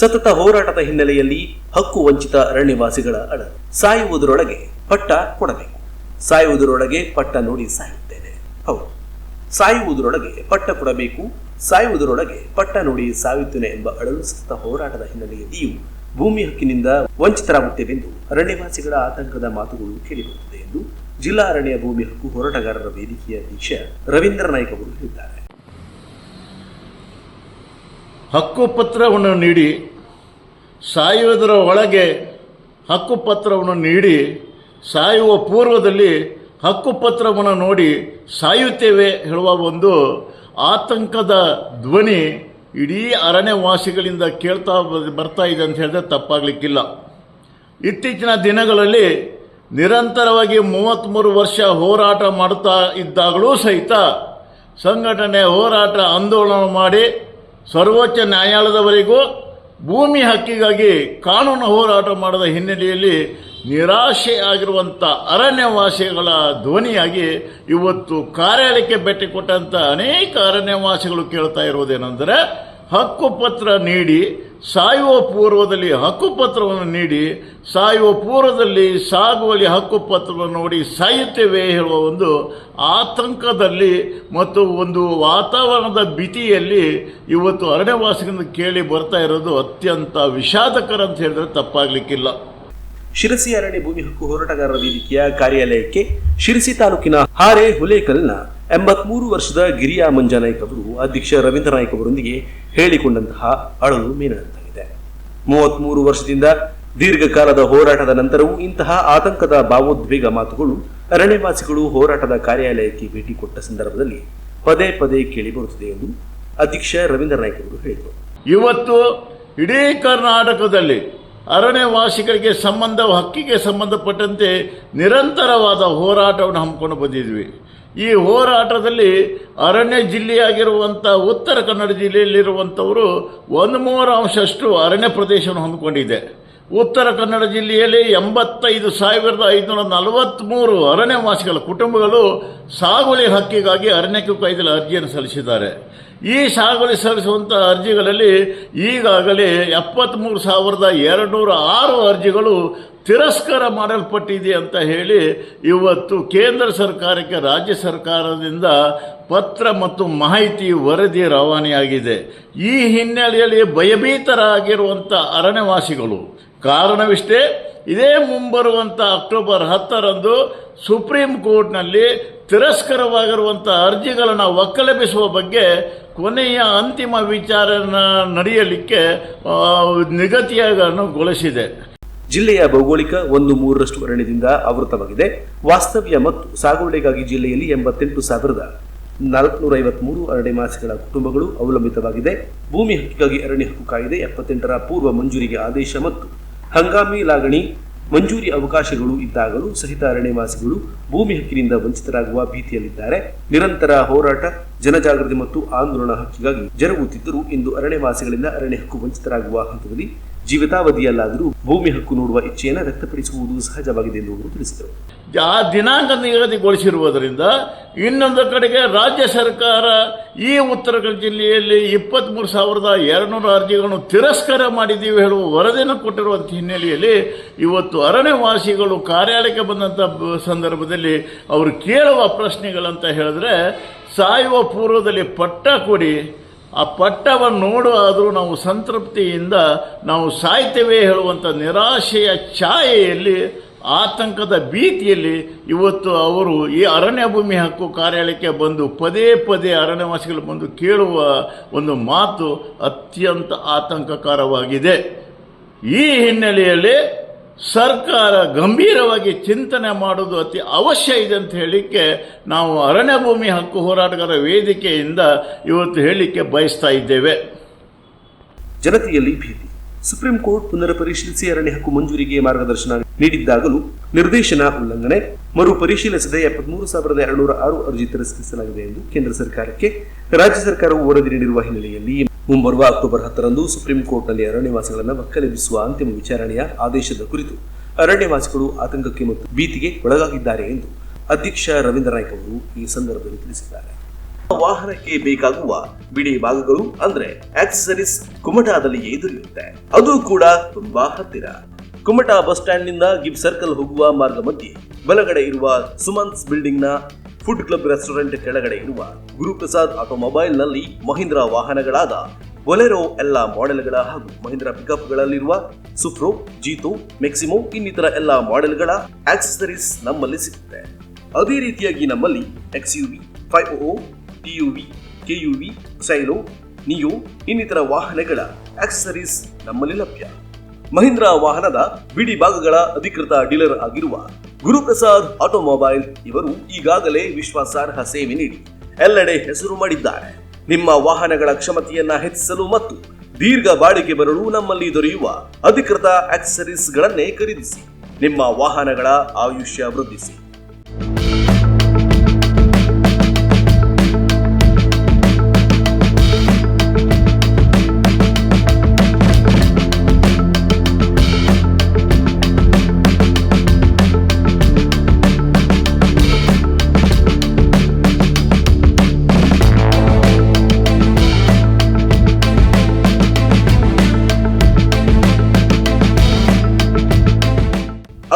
ಸತತ ಹೋರಾಟದ ಹಿನ್ನೆಲೆಯಲ್ಲಿ ಹಕ್ಕು ವಂಚಿತ ಅರಣ್ಯವಾಸಿಗಳ ಅಳ ಸಾಯುವುದರೊಳಗೆ ಪಟ್ಟ ಕೊಡಬೇಕು. ಸಾಯುವುದರೊಳಗೆ ಪಟ್ಟ ನೋಡಿ ಸಾಯುತ್ತೇನೆ. ಹೌದು. ಸಾಯುವುದರೊಳಗೆ ಪಟ್ಟ ಕೊಡಬೇಕು. ಸಾಯುವುದರೊಳಗೆ ಪಟ್ಟ ನೋಡಿ ಸಾಯುತ್ತೇನೆ ಎಂಬ ಅಳಲು ಸತತ ಹೋರಾಟದ ಹಿನ್ನೆಲೆಯಲ್ಲಿಯೂ ಭೂಮಿ ಹಕ್ಕಿನಿಂದ ವಂಚಿತರಾಗುತ್ತೇವೆಂದು ಅರಣ್ಯವಾಸಿಗಳ ಆತಂಕದ ಮಾತುಗಳು ಕೇಳಿಬರುತ್ತದೆ ಎಂದು ಜಿಲ್ಲಾ ಅರಣ್ಯ ಭೂಮಿ ಹಕ್ಕು ಹೋರಾಟಗಾರರ ವೇದಿಕೆಯ ಅಧ್ಯಕ್ಷ ರವೀಂದ್ರ ನಾಯ್ಕ ಅವರು ಹೇಳಿದ್ದಾರೆ. ಹಕ್ಕುಪತ್ರವನ್ನು ನೀಡಿ, ಸಾಯುವುದರ ಒಳಗೆ ಹಕ್ಕುಪತ್ರವನ್ನು ನೀಡಿ, ಸಾಯುವ ಪೂರ್ವದಲ್ಲಿ ಹಕ್ಕುಪತ್ರವನ್ನು ನೋಡಿ ಸಾಯುತ್ತೇವೆ ಹೇಳುವ ಒಂದು ಆತಂಕದ ಧ್ವನಿ ಇಡೀ ಅರಣ್ಯವಾಸಿಗಳಿಂದ ಕೇಳ್ತಾ ಬರ್ತಾ ಇದೆ ಅಂತ ಹೇಳಿದ್ರೆ ತಪ್ಪಾಗಲಿಕ್ಕಿಲ್ಲ. ಇತ್ತೀಚಿನ ದಿನಗಳಲ್ಲಿ ನಿರಂತರವಾಗಿ ಮೂವತ್ತ್ಮೂರು ವರ್ಷ ಹೋರಾಟ ಮಾಡುತ್ತಾ ಇದ್ದಾಗಲೂ ಸಹಿತ ಸಂಘಟನೆ ಹೋರಾಟ ಆಂದೋಲನ ಮಾಡಿ ಸರ್ವೋಚ್ಚ ನ್ಯಾಯಾಲಯದವರೆಗೂ ಭೂಮಿ ಹಕ್ಕಿಗಾಗಿ ಕಾನೂನು ಹೋರಾಟ ಮಾಡಿದ ಹಿನ್ನೆಲೆಯಲ್ಲಿ ನಿರಾಶೆಯಾಗಿರುವಂಥ ಅರಣ್ಯವಾಸಿಗಳ ಧ್ವನಿಯಾಗಿ ಇವತ್ತು ಕಾರ್ಯಾಲಯಕ್ಕೆ ಭೇಟಿ ಕೊಟ್ಟಂಥ ಅನೇಕ ಅರಣ್ಯವಾಸಿಗಳು ಕೇಳ್ತಾ ಇರುವುದೇನೆಂದರೆ ಹಕ್ಕುಪತ್ರ ನೀಡಿ ಸಾಯುವ ಪೂರ್ವದಲ್ಲಿ ಹಕ್ಕುಪತ್ರವನ್ನು ನೀಡಿ, ಸಾಯುವ ಪೂರ್ವದಲ್ಲಿ ಸಾಗುವಳಿ ಹಕ್ಕುಪತ್ರವನ್ನು ನೋಡಿ ಸಾಯುತ್ತೇವೆ ಹೇಳುವ ಒಂದು ಆತಂಕದಲ್ಲಿ ಮತ್ತು ಒಂದು ವಾತಾವರಣದ ಭೀತಿಯಲ್ಲಿ ಇವತ್ತು ಅರಣ್ಯವಾಸಿಗಳಿಂದ ಕೇಳಿ ಬರ್ತಾ ಇರೋದು ಅತ್ಯಂತ ವಿಷಾದಕರ ಅಂತ ಹೇಳಿದ್ರೆ ತಪ್ಪಾಗಲಿಕ್ಕಿಲ್ಲ. ಶಿರಸಿ ಅರಣ್ಯ ಭೂಮಿ ಹಕ್ಕು ಹೋರಾಟಗಾರರ ವೇದಿಕೆಯ ಕಾರ್ಯಾಲಯಕ್ಕೆ ಶಿರಸಿ ತಾಲೂಕಿನ ಹಾರೆ ಹುಲೇಕಲ್ನ ಎಂಬತ್ಮೂರು ವರ್ಷದ ಗಿರಿಯ ಮಂಜಾನಾಯ್ಕ ಅವರು ಅಧ್ಯಕ್ಷ ರವೀಂದ್ರ ನಾಯ್ಕ ಅವರೊಂದಿಗೆ ಹೇಳಿಕೊಂಡಂತಹ ಅಳಲು ಮೇಲಾಗಿದೆ ಮೂವತ್ಮೂರು ವರ್ಷದಿಂದ ದೀರ್ಘಕಾಲದ ಹೋರಾಟದ ನಂತರವೂ ಇಂತಹ ಆತಂಕದ ಭಾವೋದ್ವೇಗ ಮಾತುಗಳು ಅರಣ್ಯವಾಸಿಗಳು ಹೋರಾಟದ ಕಾರ್ಯಾಲಯಕ್ಕೆ ಭೇಟಿ ಕೊಟ್ಟ ಸಂದರ್ಭದಲ್ಲಿ ಪದೇ ಪದೇ ಕೇಳಿಬರುತ್ತದೆ ಎಂದು ಅಧ್ಯಕ್ಷ ರವೀಂದ್ರ ನಾಯ್ಕ ಅವರು ಹೇಳಿದರು. ಇವತ್ತು ಇಡೀ ಕರ್ನಾಟಕದಲ್ಲಿ ಅರಣ್ಯವಾಸಿಗಳಿಗೆ ಸಂಬಂಧ, ಹಕ್ಕಿಗೆ ಸಂಬಂಧಪಟ್ಟಂತೆ ನಿರಂತರವಾದ ಹೋರಾಟವನ್ನು ಹಮ್ಮಿಕೊಂಡು ಬಂದಿದ್ವಿ. ಈ ಹೋರಾಟದಲ್ಲಿ ಅರಣ್ಯ ಜಿಲ್ಲೆಯಾಗಿರುವಂಥ ಉತ್ತರ ಕನ್ನಡ ಜಿಲ್ಲೆಯಲ್ಲಿರುವಂಥವರು ಒಂದು ಮೂರು ಅಂಶಷ್ಟು ಅರಣ್ಯ ಪ್ರದೇಶವನ್ನು ಹೊಂದಿಕೊಂಡಿದೆ. ಉತ್ತರ ಕನ್ನಡ ಜಿಲ್ಲೆಯಲ್ಲಿ ಎಂಬತ್ತೈದು ಸಾವಿರದ ಐದುನೂರ ನಲವತ್ತ್ಮೂರು ಅರಣ್ಯವಾಸಿಗಳ ಕುಟುಂಬಗಳು ಸಾಗುವಳಿ ಹಕ್ಕಿಗಾಗಿ ಅರಣ್ಯಕ್ಕೆ ಕಾಯ್ದೆಯಲ್ಲಿ ಅರ್ಜಿಯನ್ನು ಸಲ್ಲಿಸಿದ್ದಾರೆ. ಈ ಸಾಗುವಳಿ ಸಲ್ಲಿಸುವಂಥ ಅರ್ಜಿಗಳಲ್ಲಿ ಈಗಾಗಲೇ ಎಪ್ಪತ್ತ್ಮೂರು ಸಾವಿರದ ಎರಡು ನೂರ ಆರು ಅರ್ಜಿಗಳು ತಿರಸ್ಕಾರ ಮಾಡಲ್ಪಟ್ಟಿದೆ ಅಂತ ಹೇಳಿ ಇವತ್ತು ಕೇಂದ್ರ ಸರ್ಕಾರಕ್ಕೆ ರಾಜ್ಯ ಸರ್ಕಾರದಿಂದ ಪತ್ರ ಮತ್ತು ಮಾಹಿತಿ ವರದಿ ರವಾನೆಯಾಗಿದೆ. ಈ ಹಿನ್ನೆಲೆಯಲ್ಲಿ ಭಯಭೀತರಾಗಿರುವಂಥ ಅರಣ್ಯವಾಸಿಗಳು. ಕಾರಣವಿಷ್ಟೇ ಇದೇ ಮುಂಬರುವಂಥ ಅಕ್ಟೋಬರ್ ಹತ್ತರಂದು ಸುಪ್ರೀಂ ಕೋರ್ಟ್ನಲ್ಲಿ ತಿರಸ್ಕರವಾಗಿರುವಂಥ ಅರ್ಜಿಗಳನ್ನು ಒಕ್ಕಲೆಬಿಸುವ ಬಗ್ಗೆ ಕೊನೆಯ ಅಂತಿಮ ವಿಚಾರನ ನಡೆಯಲಿಕ್ಕೆ ಆ, ನಿಗದಿಯಾಗೊಳಿಸಿದೆ ಜಿಲ್ಲೆಯ ಭೌಗೋಳಿಕ ಒಂದು ಮೂರರಷ್ಟು ಅರಣ್ಯದಿಂದ ಆವೃತವಾಗಿದೆ. ವಾಸ್ತವ್ಯ ಮತ್ತು ಸಾಗುವಳಿಗಾಗಿ ಜಿಲ್ಲೆಯಲ್ಲಿ ಎಂಬತ್ತೆಂಟು ಸಾವಿರದ ನಾಲ್ಕುನೂರ ಐವತ್ಮೂರು ಅರಣ್ಯವಾಸಿಗಳ ಕುಟುಂಬಗಳು ಅವಲಂಬಿತವಾಗಿದೆ. ಭೂಮಿ ಹಕ್ಕಿಗಾಗಿ ಅರಣ್ಯ ಹಕ್ಕು ಕಾಯ್ದೆ ಎಪ್ಪತ್ತೆಂಟರ ಪೂರ್ವ ಮಂಜೂರಿಗೆ ಆದೇಶ ಮತ್ತು ಹಂಗಾಮಿ ಲಾಗಣಿ, ಮಂಜೂರಿ ಅವಕಾಶಗಳು ಇದ್ದಾಗಲೂ ಸಹಿತ ಅರಣ್ಯವಾಸಿಗಳು ಭೂಮಿ ಹಕ್ಕಿನಿಂದ ವಂಚಿತರಾಗುವ ಭೀತಿಯಲ್ಲಿದ್ದಾರೆ. ನಿರಂತರ ಹೋರಾಟ, ಜನಜಾಗೃತಿ ಮತ್ತು ಆಂದೋಲನ ಹಕ್ಕಿಗಾಗಿ ಜರುಗುತ್ತಿದ್ದರೂ ಇಂದು ಅರಣ್ಯವಾಸಿಗಳಿಂದ ಅರಣ್ಯ ಹಕ್ಕು ವಂಚಿತರಾಗುವ ಹಂತದಲ್ಲಿ ಜೀವಿತಾವಧಿಯಲ್ಲಾದರೂ ಭೂಮಿ ಹಕ್ಕು ನೋಡುವ ಇಚ್ಛೆಯನ್ನು ವ್ಯಕ್ತಪಡಿಸುವುದು ಸಹಜವಾಗಿದೆ ಎಂದು ಅವರು ತಿಳಿಸಿದರು. ಆ ದಿನಾಂಕ ನಿಗದಿಗೊಳಿಸಿರುವುದರಿಂದ ಇನ್ನೊಂದು ಕಡೆಗೆ ರಾಜ್ಯ ಸರ್ಕಾರ ಈ ಉತ್ತರ ಕನ್ನಡ ಜಿಲ್ಲೆಯಲ್ಲಿ ಇಪ್ಪತ್ತ್ಮೂರು ಸಾವಿರದ ಎರಡುನೂರು ಅರ್ಜಿಗಳನ್ನು ತಿರಸ್ಕಾರ ಮಾಡಿದ್ದೀವಿ ಹೇಳುವ ವರದಿಯನ್ನು ಕೊಟ್ಟಿರುವಂಥ ಹಿನ್ನೆಲೆಯಲ್ಲಿ ಇವತ್ತು ಅರಣ್ಯವಾಸಿಗಳು ಕಾರ್ಯಾಲಯಕ್ಕೆ ಬಂದಂಥ ಸಂದರ್ಭದಲ್ಲಿ ಅವರು ಕೇಳುವ ಪ್ರಶ್ನೆಗಳಂತ ಹೇಳಿದ್ರೆ ಸಾಯುವ ಪೂರ್ವದಲ್ಲಿ ಪಟ್ಟ ಕೊಡಿ ಆ ಪಟ್ಟವನ್ನು ನೋಡುವಾದರೂ ನಾವು ಸಂತೃಪ್ತಿಯಿಂದ ನಾವು ಸಾಯ್ತೇವೆ ಹೇಳುವಂಥ ನಿರಾಶೆಯ ಛಾಯೆಯಲ್ಲಿ, ಆತಂಕದ ಭೀತಿಯಲ್ಲಿ ಇವತ್ತು ಅವರು ಈ ಅರಣ್ಯ ಭೂಮಿ ಹಕ್ಕು ಕಾರ್ಯಾಲಯಕ್ಕೆ ಬಂದು ಪದೇ ಪದೇ ಅರಣ್ಯವಾಸಿಗಳು ಬಂದು ಕೇಳುವ ಒಂದು ಮಾತು ಅತ್ಯಂತ ಆತಂಕಕರವಾಗಿದೆ. ಈ ಹಿನ್ನೆಲೆಯಲ್ಲಿ ಸರ್ಕಾರ ಗಂಭೀರವಾಗಿ ಚಿಂತನೆ ಮಾಡೋದು ಅತಿ ಅವಶ್ಯ ಇದೆ ಅಂತ ಹೇಳಲಿಕ್ಕೆ ನಾವು ಅರಣ್ಯ ಭೂಮಿ ಹಕ್ಕು ಹೋರಾಟಗಾರ ವೇದಿಕೆಯಿಂದ ಇವತ್ತು ಹೇಳಲಿಕ್ಕೆ ಬಯಸ್ತಾ ಇದ್ದೇವೆ. ಜನತೆಯಲ್ಲಿ ಭೀತಿ. ಸುಪ್ರೀಂ ಕೋರ್ಟ್ ಪುನರ್ ಪರಿಶೀಲಿಸಿ ಅರಣ್ಯ ಹಕ್ಕು ಮಂಜೂರಿಗೆ ಮಾರ್ಗದರ್ಶನ ನೀಡಿದ್ದಾಗಲೂ ನಿರ್ದೇಶನ ಉಲ್ಲಂಘನೆ, ಮರು ಪರಿಶೀಲಿಸದೆ ಎಪ್ಪತ್ಮೂರು ಸಾವಿರದ ಎರಡುನೂರ ಆರು ಅರ್ಜಿ ತಿರಸ್ಕರಿಸಲಾಗಿದೆ ಎಂದು ಕೇಂದ್ರ ಸರ್ಕಾರಕ್ಕೆ ರಾಜ್ಯ ಸರ್ಕಾರವು ವರದಿ ನೀಡಿರುವ ಹಿನ್ನೆಲೆಯಲ್ಲಿ ಮುಂಬರುವ ಅಕ್ಟೋಬರ್ ಹತ್ತರಂದು ಸುಪ್ರೀಂ ಕೋರ್ಟ್ನಲ್ಲಿ ಅರಣ್ಯವಾಸಿಗಳನ್ನು ಒಕ್ಕಲೆಬ್ಬಿಸುವ ಅಂತಿಮ ವಿಚಾರಣೆಯ ಆದೇಶದ ಕುರಿತು ಅರಣ್ಯವಾಸಿಗಳು ಆತಂಕಕ್ಕೆ ಮತ್ತು ಭೀತಿಗೆ ಒಳಗಾಗಿದ್ದಾರೆ ಎಂದು ಅಧ್ಯಕ್ಷ ರವೀಂದ್ರ ನಾಯ್ಕ ಅವರು ಈ ಸಂದರ್ಭದಲ್ಲಿ ತಿಳಿಸಿದ್ದಾರೆ. ವಾಹನಕ್ಕೆ ಬೇಕಾಗುವ ಬಿಡಿ ಭಾಗಗಳು ಅಂದ್ರೆ ಆಕ್ಸೆಸರೀಸ್ ಕುಮಟಾದಲ್ಲಿಯೇ ದೊರೆಯುತ್ತೆ ಅದು ಕೂಡ ತುಂಬಾ ಹತ್ತಿರ. ಕುಮಟಾ ಬಸ್ ಸ್ಟ್ಯಾಂಡ್ನಿಂದ ಗಿಬ್ ಸರ್ಕಲ್ ಹೋಗುವ ಮಾರ್ಗ ಮಧ್ಯೆ ಬಲಗಡೆ ಇರುವ ಸುಮನ್ಸ್ ಬಿಲ್ಡಿಂಗ್ನ ಫುಡ್ ಕ್ಲಬ್ ರೆಸ್ಟೋರೆಂಟ್ ಕೆಳಗಡೆ ಇರುವ ಗುರುಪ್ರಸಾದ್ ಆಟೋಮೊಬೈಲ್ನಲ್ಲಿ ಮಹೀಂದ್ರ ವಾಹನಗಳಾದ ಬೊಲೆರೋ ಎಲ್ಲ ಮಾಡೆಲ್ಗಳ ಹಾಗೂ ಮಹೀಂದ್ರ ಪಿಕಪ್ಗಳಲ್ಲಿರುವ ಸುಫ್ರೋ ಜೀತೋ ಮೆಕ್ಸಿಮೋ ಇನ್ನಿತರ ಎಲ್ಲ ಮಾಡೆಲ್ಗಳ ಆಕ್ಸೆಸರೀಸ್ ನಮ್ಮಲ್ಲಿ ಸಿಗುತ್ತೆ. ಅದೇ ರೀತಿಯಾಗಿ ನಮ್ಮಲ್ಲಿ X U V five O U V, Xylo Neo ಇನ್ನಿತರ ವಾಹನಗಳ ಆಕ್ಸೆಸರೀಸ್ ನಮ್ಮಲ್ಲಿ ಲಭ್ಯ. ಮಹೀಂದ್ರ ವಾಹನದ ಬಿಡಿ ಭಾಗಗಳ ಅಧಿಕೃತ ಡೀಲರ್ ಆಗಿರುವ ಗುರುಪ್ರಸಾದ್ ಆಟೋಮೊಬೈಲ್ ಇವರು ಈಗಾಗಲೇ ವಿಶ್ವಾಸಾರ್ಹ ಸೇವೆ ನೀಡಿ ಎಲ್ಲೆಡೆ ಹೆಸರು ಮಾಡಿದ್ದಾರೆ. ನಿಮ್ಮ ವಾಹನಗಳ ಕ್ಷಮತೆಯನ್ನ ಹೆಚ್ಚಿಸಲು ಮತ್ತು ದೀರ್ಘ ಬಾಳಿಕೆ ಬರಲು ನಮ್ಮಲ್ಲಿ ದೊರೆಯುವ ಅಧಿಕೃತ ಆಕ್ಸೆಸರೀಸ್ಗಳನ್ನೇ ಖರೀದಿಸಿ. ನಿಮ್ಮ ವಾಹನಗಳ ಆಯುಷ್ಯ ವೃದ್ಧಿಸಿ.